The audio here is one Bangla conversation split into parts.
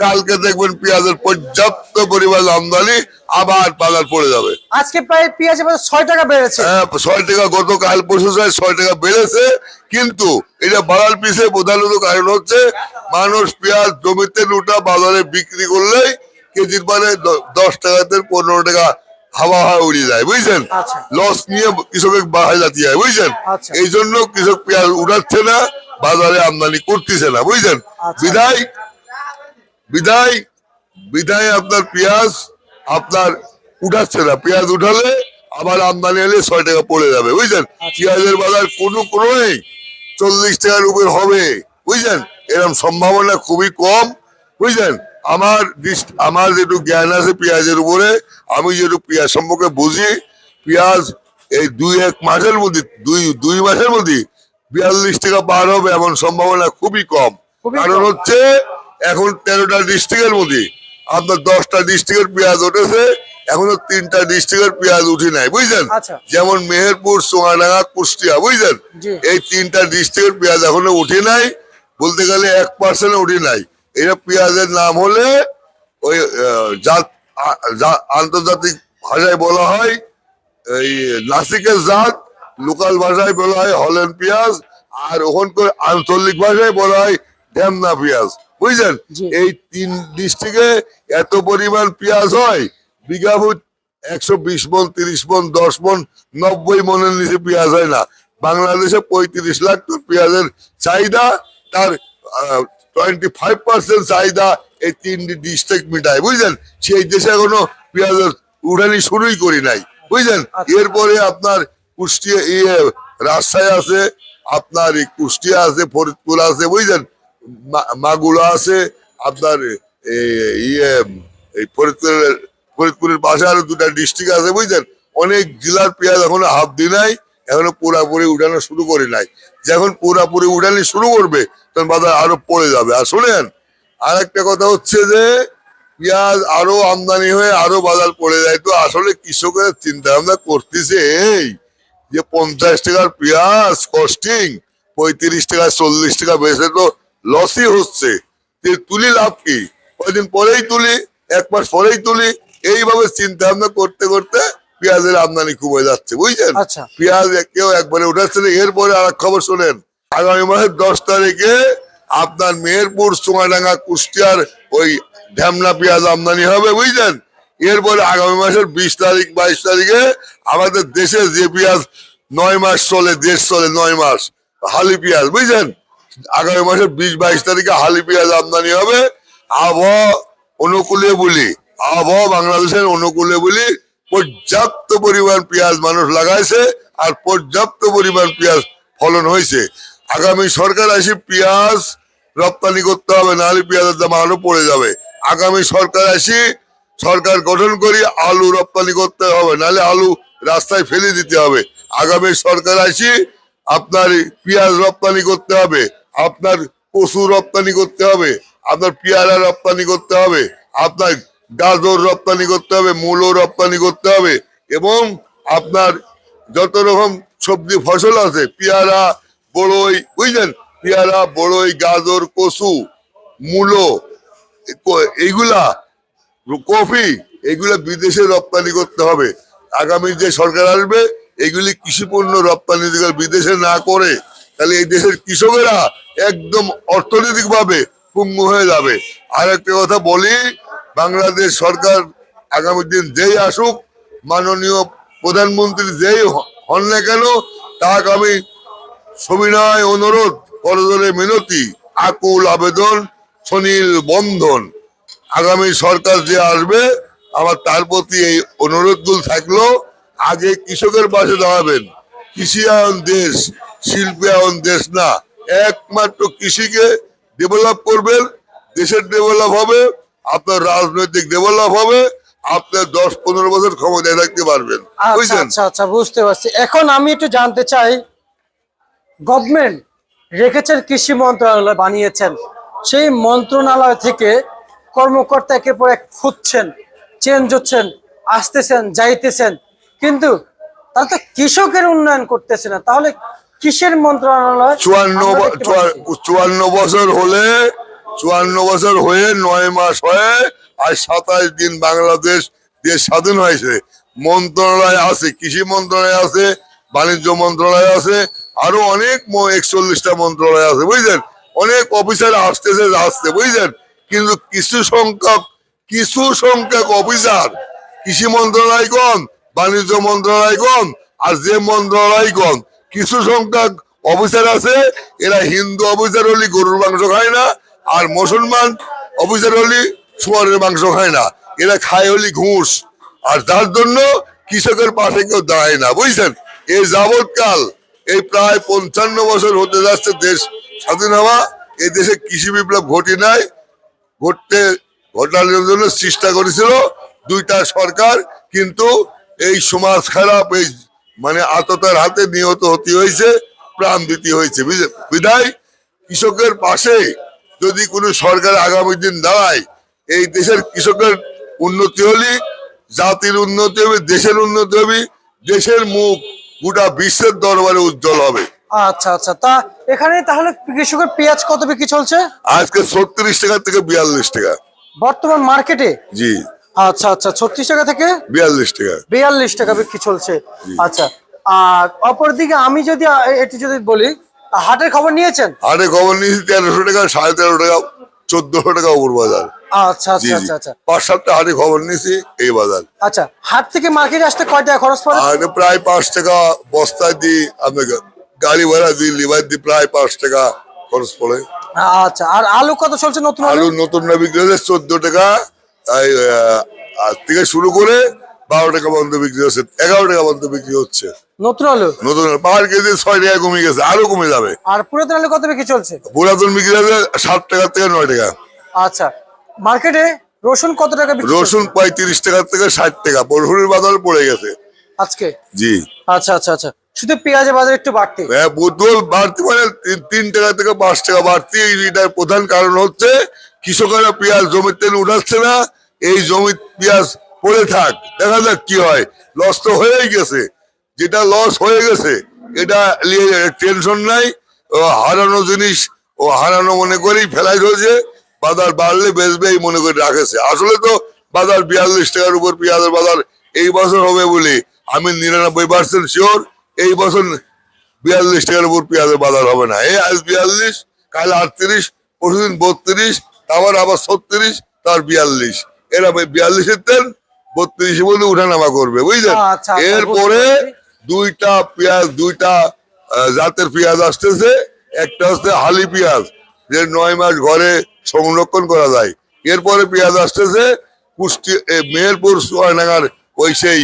কালকে দেখবেন পেঁয়াজের পর্যাপ্ত পরিমাণ আমদানি আবার বাজার পড়ে যাবে আজকে প্রায় পেঁয়াজের বাজার ছয় টাকা বেড়েছে হ্যাঁ, ছয় টাকা গতকাল পরশু ছয় ছয় টাকা বেড়েছে কিন্তু এটা বাড়ার পিছিয়ে প্রধানত কারণ হচ্ছে মানুষ পেঁয়াজ জমিতে লুটা বাজারে বিক্রি করলেই কেজির মানে দশ টাকাতে পনেরো টাকা হাওয়া হাওয়া উড়িয়ে যায় বুঝছেন আচ্ছা। লস নিয়ে কৃষকের বাহায় জাতি হয় বুঝছেন আচ্ছা। এই জন্য কৃষক পেঁয়াজ উঠাচ্ছে না বাজারে আমদানি করতেছে না বুঝছেন আচ্ছা। বিদায় বিদায় আপনার পেঁয়াজ আপনার উঠাচ্ছে না। পেঁয়াজ উঠালে আবার আমদানি এলে ছয় টাকা পড়ে যাবে বুঝছেন পেঁয়াজের বাজার কোনো কোনো নেই চল্লিশ টাকার উপর হবে বুঝছেন এরকম সম্ভাবনা খুবই কম বুঝছেন আমার আমার যেটু জ্ঞান আছে পেঁয়াজের উপরে আমি যেটু পেঁয়াজ সম্পর্কে বুঝি পেঁয়াজ এই দুই এক মাসের মধ্যে দুই দুই মাসের মধ্যে বিয়াল্লিশ টাকা পার হবে এমন সম্ভাবনা খুবই কম। কারণ হচ্ছে এখন তেরোটা ডিস্ট্রিক্টের মধ্যে। আপনার দশটা ডিস্ট্রিক্টের পেঁয়াজ উঠেছে এখনও তিনটা ডিস্ট্রিক্টের পেঁয়াজ উঠে নাই বুঝছেন আচ্ছা। যেমন মেহেরপুর সোনাডাঙ্গা কুষ্টিয়া বুঝছেন এই তিনটা ডিস্ট্রিক্টের পেঁয়াজ এখনও উঠে নাই বলতে গেলে এক পার্সেন্ট উঠে নাই। এটা পেঁয়াজের নাম হলে ওই জাত আন্তর্জাতিক ভাষায় বলা হয় এই নাসিকের জাত লোকাল ভাষায় বলা হয় হলেন পেঁয়াজ আর ওখানকার আঞ্চলিক ভাষায় বলা হয় ঢেমনা পেঁয়াজ। বুঝছেন? এই তিন ডিস্ট্রিক্টে এত পরিমাণ পেঁয়াজ হয় বিঘা ফুট একশো বিশ মন তিরিশ মন দশ মন নব্বই মনের নিচে পেঁয়াজ হয় না। বাংলাদেশে পঁয়ত্রিশ লাখ টন পেঁয়াজের চাহিদা তার টোয়েন্টি ফাইভ পার্সেন্ট চাহিদা এই তিনটি ডিস্ট্রিক্ট মিটায় বুঝলেন সেই দেশে এখনও পেঁয়াজের উঠানি শুরুই করি নাই বুঝলেন আচ্ছা। এরপরে আপনার কুষ্টিয়া ইয়ে রাজশাহী আছে আপনার এই কুষ্টিয়া আছে ফরিদপুর আছে বুঝলেন মা- মাগুরা আছে, আপনার ইয়ে এই ফরিদপুরের ফরিদপুরের পাশে আরও দুটা ডিস্ট্রিক্ট আছে, বুঝলেন? অনেক জেলার পেঁয়াজ এখনও হাফ দি নাই, এখনও পুরাপুরি উঠানো শুরু করি নাই। যখন পুরাপুরি উঠানি শুরু করবে, তখন বাজার আরও পড়ে যাবে। আর শোনেন আর একটা কথা হচ্ছে যে, পেঁয়াজ আরও আমদানি হয়ে আরও বাজার পড়ে যায়, তো আসলে কৃষকের চিন্তা ভাবনা করতেছে এই যে পঞ্চাশ টাকার পেঁয়াজ কস্টিং পঁয়ত্রিশ টাকা, চল্লিশ টাকা বেশি তো লসই হচ্ছে। যে তুলি লাভ কি? কয়দিন পরেই তুলি এক মাস পরেই তুলি এইভাবে চিন্তা ভাবনা করতে করতে পেঁয়াজের আমদানি কমে যাচ্ছে বুঝছেন? আচ্ছা। পেঁয়াজ কেউ একবারে উঠাচ্ছে না। এরপরে আর এক খবর শোনেন আগামী মাসের দশ তারিখে আপনার মেহেরপুর সোনাডাঙ্গা কুষ্টিয়ার ওই ঢ্যামনা পেঁয়াজ আমদানি হবে বুঝলেন এরপরে আগামী মাসের বিশ তারিখ বাইশ তারিখে আমাদের দেশে যে পেঁয়াজ নয় মাস চলে দেশ চলে নয় মাস হালি পেঁয়াজ বুঝলেন আগামী মাসের বিশ বাইশ তারিখে হালি পেঁয়াজ আমদানি হবে। আবহাওয়া অনুকূলে বলি, আবহাওয়া বাংলাদেশের অনুকূলে বলি পর্যাপ্ত পরিমাণ পেঁয়াজ মানুষ লাগাইছে আর পর্যাপ্ত পরিমাণ পেঁয়াজ ফলন হয়েছে। আগামী সরকার আসি পেঁয়াজ রপ্তানি করতে হবে নাহলে পেঁয়াজের দাম আরও পড়ে যাবে। আগামী সরকার আসি সরকার গঠন করি আলু রপ্তানি করতে হবে নাহলে আলু রাস্তায় ফেলে দিতে হবে। আগামী সরকার আসি আপনার পেঁয়াজ রপ্তানি করতে হবে। আপনার কচু রপ্তানি করতে হবে, আপনার পেয়ারা রপ্তানি করতে হবে, আপনার গাজর রপ্তানি করতে হবে, মূলো রপ্তানি করতে হবে এবং আপনার যত রকম সবজি ফসল আছে, পেয়ারা, বড়ই, বুঝলেন? পেয়ারা, বড়ই, গাজর, কচু, মূলো, এইগুলা, কফি এগুলো বিদেশে রপ্তানি করতে হবে। আগামী যে সরকার আসবে এগুলি কৃষি পণ্য রপ্তানি বিদেশে না করে তাহলে এই দেশের কৃষকেরা একদম অর্থনৈতিক ভাবে পুঙ্গু হয়ে যাবে। আর একটা কথা বলি, বাংলাদেশ সরকার আগামী দিন যেই আসুক, মাননীয় প্রধানমন্ত্রী যেই হন না কেন তাকে আমি সবিনয় অনুরোধ করজোরে মিনতি, আকুল আবেদন, সুনীল বন্ধন। আগামী সরকার যে আসবে, আমার তার প্রতি এই অনুরোধগুলো থাকল, আগে কৃষকের পাশে দাঁড়াবেন। কৃষি দেশ শিল্পায়ন দেশ না। একমাত্র কৃষিকে ডেভেলপ করবেন দেশের ডেভেলপ হবে আপনার রাজনৈতিক ডেভেলপ হবে আপনার দশ পনেরো বছর ক্ষমতায় থাকতে পারবেন। আচ্ছা বুঝছেন? আচ্ছা আচ্ছা বুঝতে পারছি। এখন আমি একটু জানতে চাই গভর্নমেন্ট রেখেছেন কৃষি মন্ত্রণালয় বানিয়েছেন সেই মন্ত্রণালয় থেকে কর্মকর্তা একের পর এক খুঁজছেন চেঞ্জ হচ্ছেন আসতেছেন যাইতেছেন কিন্তু তাহলে তো কৃষকের উন্নয়ন করতেছে না। তাহলে কিসের মন্ত্রণালয়? চুয়ান্ন। চুয়ান্ন বছর হলে চুয়ান্ন বছর হয়ে নয় মাস হয়ে আর সাতাশ দিন বাংলাদেশ দেশ স্বাধীন হয়েছে। মন্ত্রণালয় আছে কৃষি মন্ত্রণালয় আছে বাণিজ্য মন্ত্রণালয় আছে আরও অনেক একচল্লিশটা মন্ত্রণালয় আছে বুঝলেন? অনেক অফিসার আসতেছে আসছে বুঝলেন? কিন্তু কিছু সংখ্যক কিছু সংখ্যক অফিসার কৃষি মন্ত্রণালয় কোন বাণিজ্য মন্ত্রণালয় কোন আর যে মন্ত্রণালয় কোন কিছু সংখ্যক অফিসার আছে, এরা হিন্দু অফিসার হলে গরুর মাংস খায় না, আর মুসলমান অফিসার হলে শুয়ারের মাংস খায় না। এরা খায় হলি ঘুষ, আর যার জন্য কৃষকের পাশে কেউ দাঁড়ায় না, বুঝছেন? এই যাবৎকাল এই প্রায় পঞ্চান্ন বছর হতে যাচ্ছে দেশ স্বাধীন হওয়া এই দেশে কৃষি বিপ্লব ঘটি নাই, ঘটতে, ঘটানোর জন্য চেষ্টা করেছিল দুইটা সরকার, কিন্তু এই সমাজ খারাপ, এই মানে আততার হাতে নিহত হতে হয়েছে প্রাণ দিতে হয়েছে বিধায় কৃষকের পাশে যদি কোনো সরকার আগামী দিন দাঁড়ায় এই দেশের কৃষকের উন্নতি হলে জাতির উন্নতি হবে দেশের উন্নতি হবে দেশের মুখ গোটা বিশ্বের দরবারে উজ্জ্বল হবে। আচ্ছা আচ্ছা। তা এখানে তাহলে কৃষকের পেঁয়াজ কত বিক্রি চলছে? আজকে ছত্রিশ টাকা থেকে বিয়াল্লিশ টাকা। বর্তমান মার্কেটে? জি। আচ্ছা আচ্ছা ছত্রিশ টাকা থেকে বিয়াল্লিশ টাকা। বিয়াল্লিশ টাকা বিক্রি চলছে। আচ্ছা আর অপরদিকে আমি যদি এটি যদি বলি হাটের খবর নিয়েছেন? হাটে খবর নিয়েছি তেরোশো টাকা সাড়ে তেরো টাকা চোদ্দশো টাকা উপর বাজার। আচ্ছা আচ্ছা আচ্ছা আচ্ছা। পাঁচ সাতটা হাটে খবর নিয়েছি এই বাজার। আচ্ছা হাট থেকে মার্কেটে আসতে কয় টাকা খরচ পড়ে? আর প্রায় পাঁচ টাকা বস্তায় দিই আপনাকে গাড়ি ভাড়া দিই লিভার দিই প্রায় পাঁচ টাকা খরচ পড়ে। আচ্ছা আর আলু কত চলছে নতুন আলু? নতুন না বিক্রি চোদ্দ টাকা আজ থেকে শুরু করে বারো টাকা বন্ধ বিক্রি হচ্ছে এগারো টাকা বন্ধ বিক্রি হচ্ছে। নতুন আলু? নতুন পার কেজি ছয় টাকা কমে গেছে আরও কমে যাবে। আর পুরাতন আলু কত বিক্রি চলছে? পুরাতন বিক্রি সাত টাকা থেকে নয় টাকা। আচ্ছা মার্কেটে রসুন কত টাকা বিক্রি রসুন পঁয়ত্রিশ টাকা থেকে ষাট টাকা বাজার পড়ে গেছে। আজকে? জি। আচ্ছা আচ্ছা আচ্ছা শুধু পেঁয়াজের বাজার একটু বাড়তি? হ্যাঁ বোতল বাড়তি মানে তিন- তিন টাকা থেকে পাঁচ টাকা বাড়তি। এটার প্রধান কারণ হচ্ছে কৃষকেরা পেঁয়াজ জমির তেল উঠাচ্ছে না এই জমি পেঁয়াজ পড়ে থাক, দেখা যাক কি হয়। লস তো হয়েই গেছে। যেটা লস হয়ে গেছে, এটা টেনশন নাই। হারানো জিনিস, ও হারানো মনে করেই ফেলাই রয়েছে বাজার বাড়লে বেচবে এই মনে করে রাখেছে। আসলে তো বাজার বিয়াল্লিশ টাকার উপর পেঁয়াজের বাজার এই বছর হবে বলে আমি নিরানব্বই পার্সেন্ট শিওর এই বছর বিয়াল্লিশ টাকার উপর পেঁয়াজের বাজার হবে না। এই আজ বিয়াল্লিশ, কাল আটত্রিশ, পরশুদিন বত্রিশ, তারপর আবার ছত্রিশ, তার বিয়াল্লিশ। এরা বিয়াল্লিশের তেল বত্রিশ বলে উঠানামা করবে বুঝলেন? আচ্ছা, আচ্ছা, এরপরে দুইটা পেঁয়াজ দুইটা জাতের পেঁয়াজ আসতেছে একটা হচ্ছে হালি পেঁয়াজ যে নয় মাস ঘরে সংরক্ষণ করা যায়। এরপরে পেঁয়াজ আসতেছে কুষ্টি মেহেরপুর সোয়ানাগার ওই সেই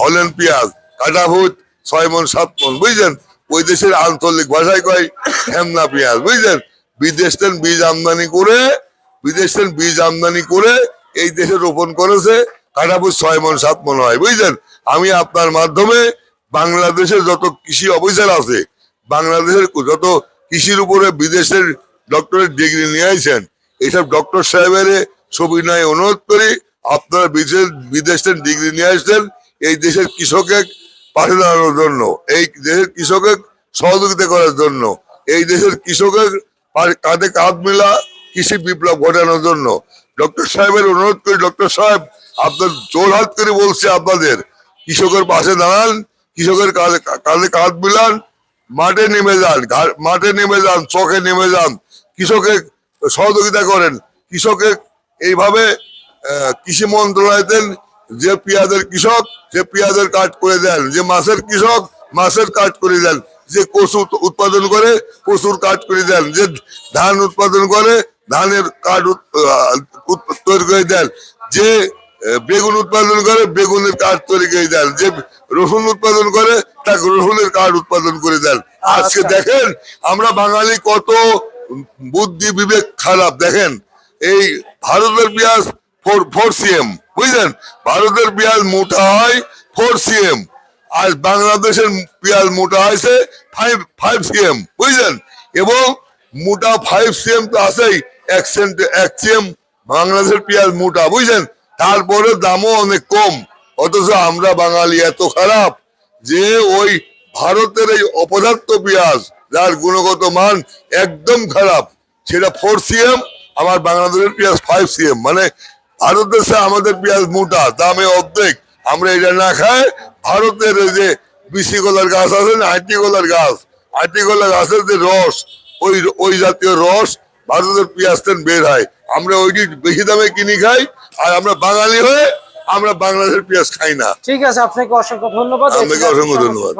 হলেন পেঁয়াজ কাটাভূত ছয় মন সাত মন বুঝলেন? ওই দেশের আঞ্চলিক ভাষায় কয় হেমনা পেঁয়াজ বুঝলেন? বিদেশ বীজ আমদানি করে বিদেশ থেকে বীজ আমদানি করে এই দেশে রোপণ করেছে কাটাপুর ছয় মন, সাত মন হয়, বুঝলেন? আমি আপনার মাধ্যমে বাংলাদেশের যত কৃষি অফিসার আছে, বাংলাদেশের যত কৃষির উপরে বিদেশের ডক্টরের ডিগ্রি নিয়ে আইছেন এইসব ডক্টর সাহেবের ছবি নয় অনুরোধ করি, আপনারা বিদেশ, বিদেশের ডিগ্রি নিয়ে আসছেন এই দেশের কৃষকের পাশে দাঁড়ানোর জন্য, এই দেশের কৃষকের সহযোগিতা করার জন্য, এই দেশের কৃষকের কাঁধে কাঁধ মিলা কৃষি বিপ্লব ঘটানোর জন্য। ডক্টর সাহেবের অনুরোধ করি ডক্টর সাহেব, আপনার জোর হাত করে বলছে আপনাদের, কৃষকের পাশে দাঁড়ান, কৃষকের কাঁধে কাঁধে কাঁধ মিলান, মাঠে নেমে যান মাঠে নেমে যান চোখে নেমে যান কৃষকের সহযোগিতা করেন। কৃষকের এইভাবে কৃষি মন্ত্রণালয় দেন, যে পেঁয়াজের কৃষক যে পেঁয়াজের কাট করে দেন, যে মাছের কৃষক, মাছের কাট করে দেন, যে কচু উৎপাদন করে, কচুর কাট করে দেন, যে ধান উৎপাদন করে ধানের কাঠ তৈরি করে দেন। যে বেগুন উৎপাদন করে বেগুনের কাঠ তৈরি করে দেন। যে রসুন উৎপাদন করে তাকে রসুনের কাঠ উৎপাদন করে দেন। আজকে আচ্ছা। দেখেন আমরা বাঙালি কত বুদ্ধি বিবেক খারাপ। দেখেন এই ভারতের পেঁয়াজ ফোর ফোর সিএম বুঝলেন? ভারতের পেঁয়াজ মোটা হয় ফোর সিএম আর বাংলাদেশের পেঁয়াজ মোটা হয়েছে ফাইভ ফাইভ সিএম বুঝলেন? এবং মোটা ফাইভ সিএম তো আছেই। এক সেন্ট এক সিএম বাংলাদেশের পেঁয়াজ মোটা বুঝলেন তারপরে দামও অনেক কম। অথচ আমরা বাঙালি এত খারাপ যে ওই ভারতের এই অপদার্থ পেঁয়াজ, যার গুণগত মান একদম খারাপ, সেটা ফোর সিএম আমার বাংলাদেশের পেঁয়াজ ফাইভ সিএম মানে ভারত দেশে আমাদের পেঁয়াজ মোটা, দামে অর্ধেক। আমরা এটা না খাই, ভারতের যে বিসি কলার গাছ আছে না আটি কলার গাছ আটি কলার গাছের যে রস, ওই ওই জাতীয় রস ভারতের পেঁয়াজ তেল বের হয়। আমরা ওই বেশি দামে কিনি খাই আর আমরা বাঙালি হয়ে আমরা বাংলাদেশের পেঁয়াজ খাই না। ঠিক আছে আপনাকে অসংখ্য ধন্যবাদ। আপনাকে অসংখ্য ধন্যবাদ।